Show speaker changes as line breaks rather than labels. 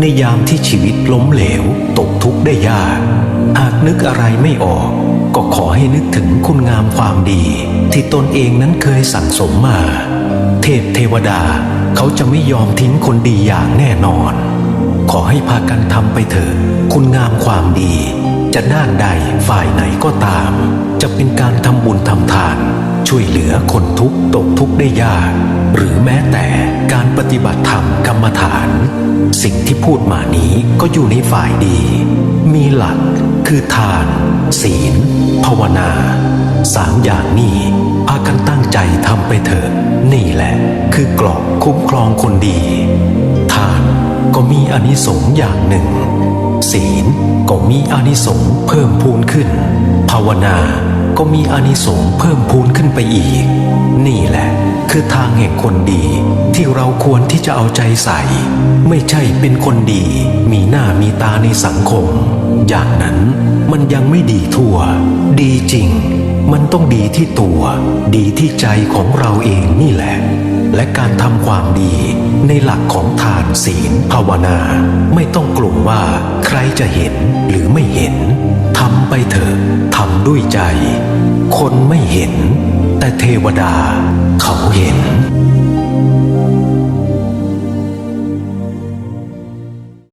ในยามที่ชีวิตล้มเหลว ตกทุกข์ได้ยาก หากนึกอะไรไม่ออก ก็ขอให้นึกถึงคุณงามความดี ที่ตนเองนั้นเคยสั่งสมมา เทพเทวดาเขาจะไม่ยอมทิ้งคนดีอย่างแน่นอน ขอให้พากันทำไปเถิดคุณงามความดี จะด้านใดฝ่ายไหนก็ตาม จะเป็นการทำบุญทำทาน ช่วยเหลือคนทุกข์ตกทุกข์ได้ยาก หรือแม้แต่การปฏิบัติธรรมกรรมฐาน สิ่งที่พูดมานี้ก็อยู่ในฝ่ายดี มีหลักคือทาน ศีล ภาวนา สามอย่างนี้พากันตั้งใจทำไปเถิดนี่แหละคือกราะคุ้มครองคนดี ทานก็มีอานิสงส์อย่างหนึ่ง ศีลก็มีอานิสงส์เพิ่มพูนขึ้น ภาวนาก็มีอานิสงส์เพิ่มพูนขึ้นไปอีก นี่แหละ คือทางแห่งคนดีที่เราควรที่จะเอาใจใส่ ไม่ใช่เป็นคนดี มีหน้ามีตาในสังคม อย่างนั้นมันยังไม่ดีทั่ว ดีจริง มันต้องดีที่ตัว ดีที่ใจของเราเองนี่แหละ และการทำความดีในหลักของทานศีลภาวนา ไม่ต้องกลัวว่าใครจะเห็นหรือไม่เห็นทำไปเถอะทำด้วยใจ คนไม่เห็น แต่เทวดาเขาเห็น